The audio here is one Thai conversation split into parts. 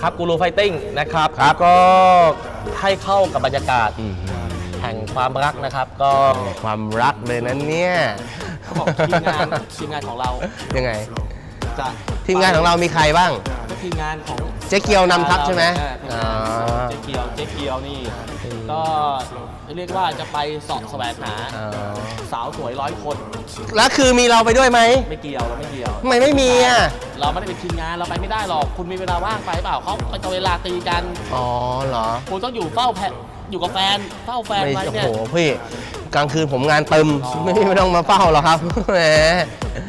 อะครับกูรูไฟติ้งนะครับครับก็ให้เข้ากับบรรยากาศอืมแห่งความรักนะครับ ก็ความรักเลยนั้นเนี่ยเขาบอกทีมงานทีมงานของเรายังไงจะทีมงานของเรามีใครบ้างก็ทีมงานของเจ๊เกียวนำทัพใช่ไหมเอออ๋อเจ๊เกียวเจ๊เกียวนี่ก็ เรียกว่าจะไปเสอบแสวงหาอ๋อสาวสวยร้อยคน แล้วคือมีเราไปด้วยไหมไม่เกี่ยวเราไม่เกี่ยว ทำไมไม่มีอะ เราไม่ได้เป็นทีมงานเราไปไม่ได้หรอก คุณมีเวลาว่างไปเปล่าเขาไปเอาเวลาตีกัน อ๋อเหรอ คุณต้องอยู่เฝ้าแพอยู่กับแฟนเฝ้าแฟนไม่ไว้โอ้เนี่โหยพี่ กลางคืนผมงานเต็มอ๋อ ไม่ไม่ต้องมาเฝ้าหรอกครับแหม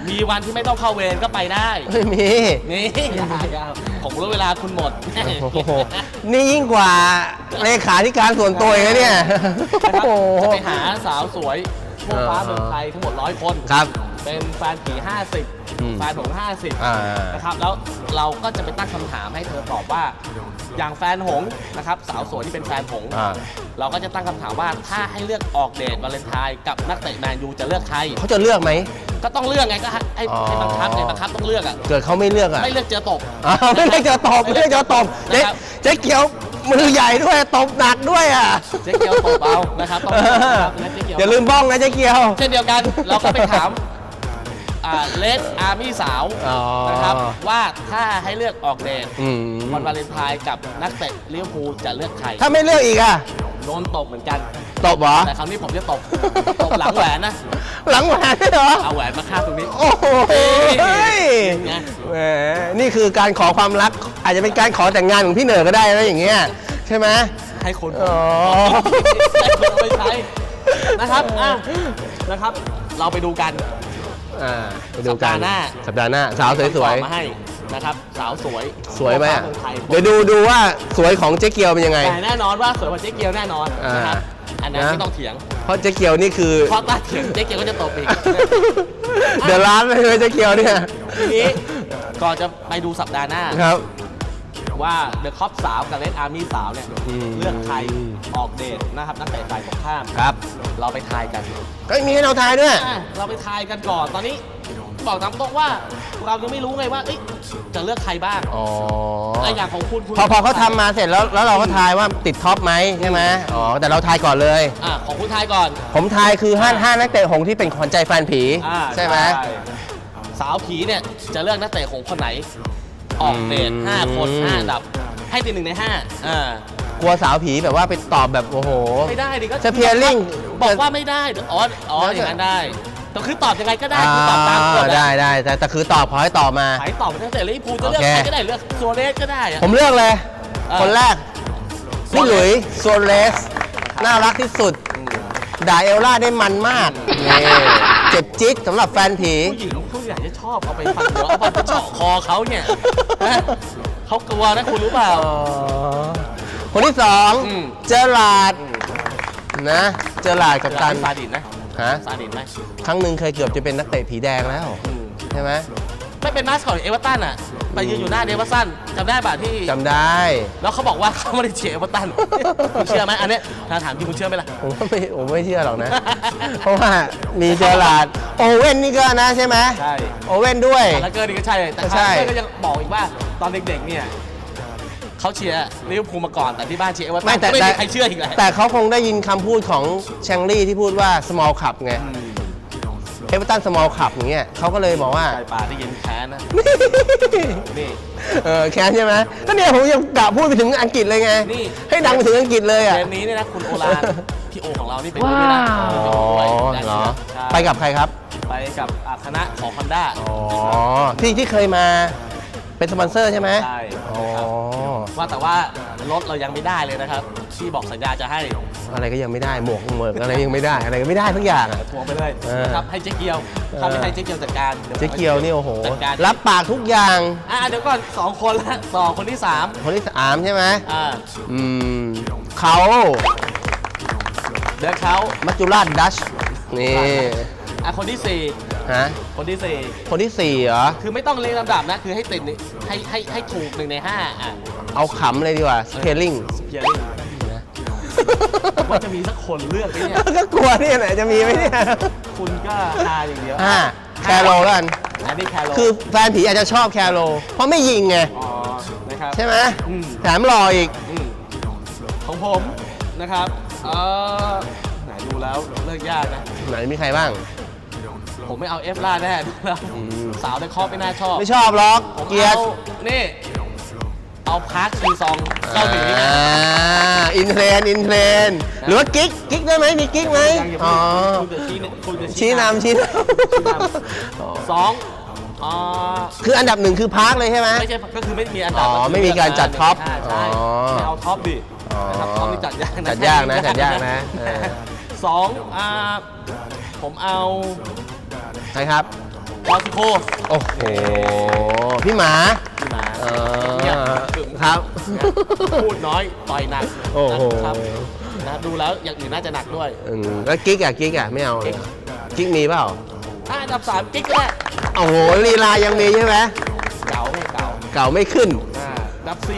มีวันที่ไม่ต้องเข้าเวรก็ไปได้ ไม่มี นี่อย่าอย่าผมรู้เวลาคุณหมดโอ้โห นี่ยิ่งกว่าเลขาธิการส่วนตัวอีกนะเนี่ย นะครับโอ้โห จะไปหาสาวสวยทั่วฟ้าเมืองไทยทั้งหมดร้อยคนครับ เป็นแฟนผีอืม50แฟนผม50อ่านะครับแล้วเราก็จะไปตั้งคำถามให้เธอตอบว่าอย่างแฟนหงส์นะครับสาวสวยที่เป็นแฟนหงส์อ่า เราก็จะตั้งคำถามว่าถ้าให้เลือกออกเดทวาเลนไทน์กับนักเตะแมนยูจะเลือกใคร เขาจะเลือกไหม ก็ต้องเลือกไงก็ให้ให้อ๋อ ให้บังคับไงบังคับต้องเลือกอะ เกิดเขาไม่เลือกอะไม่เลือกเจอตบอ้าวไม่เลือกจะตบไม่เลือกจะตบเจ๊นะครับ เจ๊เกียวมือใหญ่ด้วยตบหนักด้วยอะเจ๊เกียวตบเอานะครับต้องเลือกนะครับนะเจ๊เกียวอย่าลืมบ้องนะเจ๊เกียว เช่นเดียวกันเราก็ไปถาม เลดอาร์มี่สาวอ๋อ นะครับว่าถ้าให้เลือกออกเดทอืมวันวาเลนไทน์กับนักเตะลิเวอร์พูลจะเลือกใครถ้าไม่เลือกอีกอะโดนตบเหมือนกัน ตบเหรอแต่คราวนี้ผมจะตบตบหลังแหวนนะ หลังแหวนด้วยเหรอ เอาแหวนมาคาบตรงนี้ โอ้โหเฮ้ยไง แหมนี่คือการขอความรัก อาจจะเป็นการขอแต่งงานของพี่เหนือก็ได้นะอย่างเงี้ยใช่ไหม ให้คนอ๋อ ให้คนเอาไปใช้นะครับอะนะครับ เราไปดูกัน อ่าไปดูกัน สัปดาห์หน้า สัปดาห์หน้า สาวสวยมาให้นะครับ สาวสวยๆสวยไหมทั่อะฟ้าเมืองไทยเดี๋ยวดูดูว่าสวยของเจ๊เกียวเป็นยังไง แต่แน่นอนว่าสวยกว่าเจ๊เกียวแน่นอนนะครับอ่าอันนั้นนะ ไม่ต้องเถียงเพราะเจ๊เกียวนี่คือ เพราะถ้าเถียงเจ๊เกียวก็จะตบอีก เดอะร้านเลยเจ๊เกียวเนี่ย ทีนี้ก่อนจะไปดูสัปดาห์หน้า ครับ ว่าเดอะคอปสาวกับเลดอาร์มี่สาวเนี่ยอืมเลือกใครออกเดทนะครับนักเตะฝ่ายตรงข้ามครับ เราไปทายกันก็มีให้เราทายด้วย อะเราไปทายกันก่อนตอนนี้บอกตามตรงว่าเรายังไม่รู้ไงว่าเอ๊ะจะเลือกใครบ้างอ๋อไอ้อย่างของคุณคุณพอพอเขาทำมาเสร็จแล้วแล้วเราก็ทายว่าติดท็อปไหมใช่ไหมอ๋อแต่เราทายก่อนเลย อะของคุณทายก่อน ผมทายคือห้าห้านักเตะหงส์ที่เป็นขวัญใจแฟนผีอ่าใช่ไหม สาวผีเนี่ยจะเลือกนักเตะของคนไหน ออกเดทอืมห้าคนห้าอันดับ ให้ติดหนึ่งในห้าอ่ากลัวสาวผีแบบว่าไปตอบแบบโอ้โห ไม่ได้ดิก็จะ Pairing บอกว่าไม่ได้อ๋ออ๋อแล้วจะอย่างนั้นได้แต่คือตอบยังไงก็ได้อ่าคือตอบตามกฎอะได้ได้แต่แต่คือตอบขอให้ตอบมาขายตอบไปตั้งแต่ลิเวอร์พูลจะเลือกโอเคใครก็ได้เลือกซัวเรสก็ได้อะผมเลือกเลยอ่าคนแรกพี่หลุยส์โซเลสน่ารักที่สุดอืมด่าเอลล่าได้มันมากนี่เจ็บจิ๊กสำหรับแฟนผีผู้หญิงผู้ใหญ่จะชอบเอาไปฟันหัวเอาไปเจาะคอเขาเนี่ยฮะ เขากลัวนะคุณรู้เปล่าอ๋อคนที่สองอืม เจอราร์ดนะ เจอราร์ดกับกาการรซาดิสนะฮะซาดิสไหมครั้งหนึ่งเคยเกือบจะเป็นนักเตะผีแดงแล้ว อืมใช่ไหม ไม่เป็นมาสคอตของเอเวอร์ตันอะไปยืนอยู่หน้าเอเวอร์ตันจำได้ป่ะที่ จำได้ แล้วเขาบอกว่าเขาไม่ได้เชียร์เอเวอร์ตันคุณเชื่อไหมอันเนี้ยถ้าถามจริงคุณเชื่อไหมล่ะ ผมว่าไม่ผมไม่เชื่อหรอกนะ เพราะว่ามีเจอราร์ดโอเว่นนี่ก็นะใช่ไหมใช่ โอเว่นด้วย แล้วเกิร์นี่ก็ใช่แต่ใช่คาร์เกอร์ก็ยังบอกอีกว่าตอนเด็กๆเนี่ยเขาเชียร์ลิเวอร์พูลมาก่อนแต่ที่บ้านเชียร์เอเวอร์ตัไม่นแต่ไม่แต่มีใครเชื่ออีกเลยแต่เขาคงได้ยินคำพูดของแชงลี่ที่พูดว่า small cup ไง อืม เอเวอร์ตัน small cup อย่างเงี้ยเขาก็เลยบอกว่า ไก่ป่าที่ยินแค้นนะ นี่ เออแค้นใช่ไหมก็เนี่ยผมยังกะพูดไปถึงอังกฤษเลยไง นี่ ให้ดังไปถึงอังกฤษเลยอะเกมนี้เนี่ยนะคุณโอลาน พี่โอของเรานี่เป็นด้วยนะอ๋อเป็นเหรอใช่ไปกับใครครับ ไปกับอะคณะของคอนด้าอ๋อ ที่ที่เคยมาเป็นสปอนเซอร์ใช่ไหมใช่อ๋อ ว่าแต่ว่า รถเรายังไม่ได้เลยนะครับที่บอกสัญญาจะให้อะไรก็ยังไม่ได้หมวกหมวกอะไรยังไม่ได้อะไรก็ไม่ได้ทุกอย่างอะ ทวงไปเลยเออนะครับให้เจ๊เกียวถ้าไม่ให้เจ๊เกียวจัดการดี๋เจ๊เกียวนี่โอ้โห จัดการรับปากทุกอย่าง อะเดี๋ยวก่อนสองคนละสองคนที่สามคนที่สามใช่ไหมอ่าอืมเขาเดี๋ยวเขามัจจุราชดัชนี่อะคนที่สี่ ฮะคนที่สี่คนที่สี่เหรอ คือไม่ต้องเรียงลำดับนะ คือให้ติดนี่ให้ให้ให้ถูกหนึ่งในห้าอะเอาขำเลยดีกว่าสเ a ลลิงเพียร์ว่าจะมีสักคนเลือกไหมเนี่ย ก็กลัวเนี่ยไหนจะมีไหมเนี่ยคุณก็ทาอย่างเดียวห้าแคโรแล้วกัน อันนี้แคโรคือแฟนผีอาจจะชอบแคโรเพราะไม่ยิงไง อ๋อนะนะครับใช่ไหมอืมแถมหล่ออีก อืมของผมนะครับเออไหนดูแล้วเลิกยากนะ ไหนมีใครบ้าง ผมไม่เอาเอฟล่าแน่ดูแล้วอืมสาวในครอบไม่น่าชอบไม่ชอบหรอกผมเกียร์เอานี่ เอาพาร์คชีซองเกาหลีอ่านะอินเทรนด์อินเทรนด์หรือว่ากิ๊กกิ๊กได้ไหมมีกิ๊กไหมยังอย่าอ๋อพูดคุณจะชี้เนี่ยคุณจะชี้นำชี้นชี้นำำสองอ่าคืออันดับหนึ่งคือพาร์คเลยใช่ไหม ไม่ใช่ก็คือไม่มีอันดับอ๋อก็คือไม่มีการจัดท็อปใช่ใช่อ๋อไม่เอาท็อปดิอ๋อนะครับท็อปนี่จัดยากนะจัดยากนะจัดยากนะเออ สองอ่าผมเอา ใครครับปอซิโคโอ้โหพี่หมาพี่หมาเออเนี่ยครับ พูดน้อยต่อยหนักโอ้โหนะครับนะดูแล้วอย่างอื่นน่าจะหนักด้วยอืมแล้วกิ๊กอะกิ๊กอะไม่เอาเลยกิ๊กมีเปล่าถ้าอันดับสามกิ๊กก็ได้โอ้โหลีลายังมีใช่ไหมเก่าไม่เก่าเก่าไม่ขึ้นอ่าอันดับสี่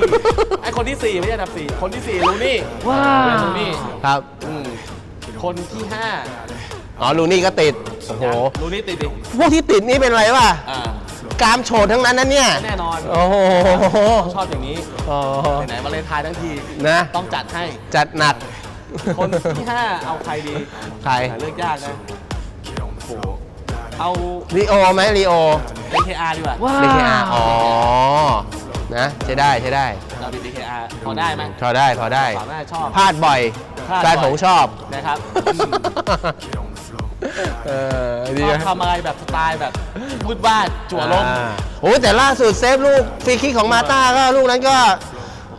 ไอคนที่สี่ไม่ใช่อันดับสี่คนที่สี่ลูนี่ว้าเวลูนี่ครับอืมคนที่ห้า อ๋อลูนี่ก็ติด โอ้โหลูนี่ติดดิพวกที่ติดนี่เป็นอะไรวะอ่ากามโฉดทั้งนั้นนะเนี่ย แน่นอนโอ้โหชอบอย่างนี้อ๋อไหนๆมาเลนไทายทั้งทีนะ ต้องจัดให้ จัดหนัก คนที่ห้าเอาใครดีใคร แต่เลือกยากนะโอ้โหเอา ลีโอไหมลีโอ DKR ดีกว่า DKR อ๋อ นะ ใช้ได้ใช้ได้เราดี DKR พอได้ไหมพอได้พอได้ สาวน่าจะชอบพลาดบ่อยพลาดบ่อยแฟนผมชอบนะครับ อืม เออดีชอบนะทำอะไรแบบสไตล์แบบวุดบ้านจั่วลมอ่าโอ้แต่ล่าสุดเซฟลูกฟรีคิกของมาต้าก็ลูกนั้นก็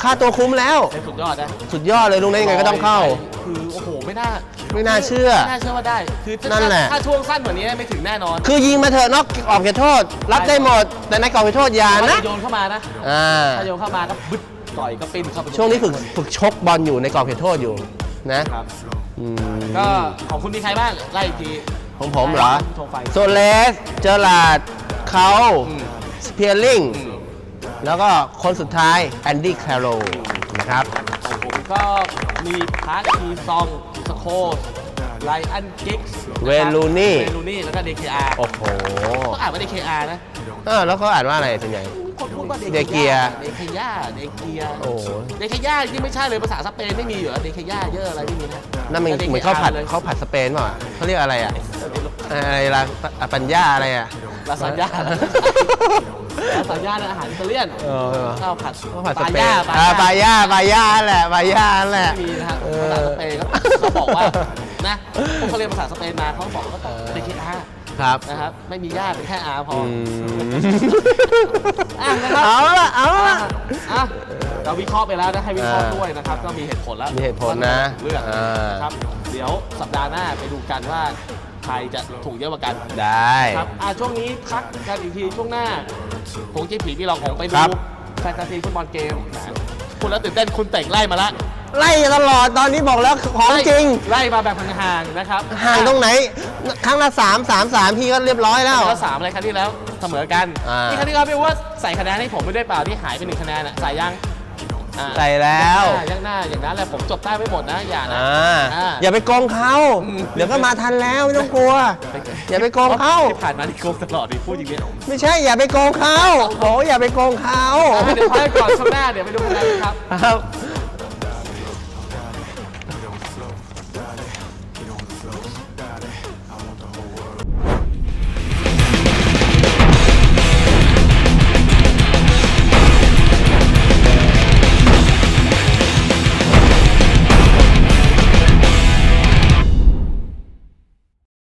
ค่าตัวคุ้มแล้ว เป็นสุดยอดนะสุดยอดเลยลูกนั้นยังไงก็ต้องเข้า คือโอ้โหไม่น่าไม่น่าเชื่อไม่น่าเชื่อว่าได้ คือถ้านั่นแหละ ถ้าช่วงสั้นกว่านี้ไม่ถึงแน่นอนคือยิงมาเถอะนอกออกเขตโทษ รับได้หมด แต่ในกรอบเขตโทษอย่านะโยนเข้ามานะอ่าถ้าโยนเข้ามาก็บึ๊ดต่อยก็ปิ้นเข้าไปช่วงนี้ฝึกฝึกชกบอลอยู่ในกรอบเขตโทษอยู่นะครับ อืมก็ของคุณมีใครบ้างไล่อีกทีของผมเหรอชงไฟ โซเลส เจอร์ลาดเขาอืม สเปียร์ลิง อืมแล้วก็คนสุดท้าย แอนดี้แคโรนะครับ ของผมก็มีพาร์คคีซองสโคไลอันกิกส์เวลูนี่ เวลูนี่แล้วก็ DKR โอ้โหต้องอ่านว่า DKR นะ เออแล้วเขาอ่านว่าอะไรส่วนใหญ่ คนพูดว่าเดเกียเดเกียเดเกียโอ้โห เดเกียที่ไม่ใช่เลยภาษาสเปนไม่มีอยู่แล้วเดเกียเยอะอะไรไม่มีนะนั่นมันแต่เหมือนข้าวผัดเลยข้าวผัดสเปนเปล่าเขาเรียกอะไรอะอะไรลาอะปัญญาอะไรอะ ลาซานญ่าลาซานญ่าเนี่ยอาหารอิตาเลียนเออ ข้าวผัดข้าวผัดสปลาเปนย่าอ่าปลาย่าปลาย่าแหละปลาย่าแหละไม่มีนะครับเอภาษาอสเปนก็เขาบอกว่านะพวกเขาเรียนภาษาสเปนมาเขาบอกว่าต้องเดเกีย ครับนะครับ ไม่มีย่าเป็นแค่อาพออือมอะนะครับเอาละเอาอะละอะเราวิเคราะห์ไปแล้วนะให้วิเคราะห์อ่าด้วยนะครับ ก็มีเหตุผลแล้วมีเหตุผลนะเลือกอ่านนะครับเดี๋ยวสัปดาห์หน้าไปดูกันว่าใครจะถูกเยอะกว่ากันได้ครับอะช่วงนี้พักกันอีกทีช่วงหน้าผงจีผีพี่เราของไปดูครับแฟนตาซีฟุตบอลเกมนะคุณแล้วตื่นเต้นคุณเต่งไล่มาละ ไล่ตลอดตอนนี้บอกแล้วของจริง ไล่มาแบบห่างๆนะครับห่างตรงไหน ครั้งละสามสามสามพี่ก็เรียบร้อยแล้ว แล้วสามอะไรครั้งที่แล้วเสมอกันอ่านี่ครั้งที่แล้วพี่ว่าใส่คะแนนให้ผมไม่ได้เปล่าที่หายไปหนึ่งคะแนนอะใส่ยังอ่าใส่แล้วยังหน้าอย่างนั้นแหละผมจบได้ไม่หมดนะอย่านะ อ่าอ่า อย่าไปโกงเขาอืมเดี๋ยวก็มาทันแล้วไม่ต้องกลัว อย่าไปโกงเขา ที่ผ่านมาที่โกงตลอดดิพูดอย่างนี้ไม่ใช่อย่าไปโกงเขาโอ้อย่าไปโกงเขา อะเดี๋ยวพักก่อนช่วงหน้าเดี๋ยวไปดูคะแนนกันครับ ครับ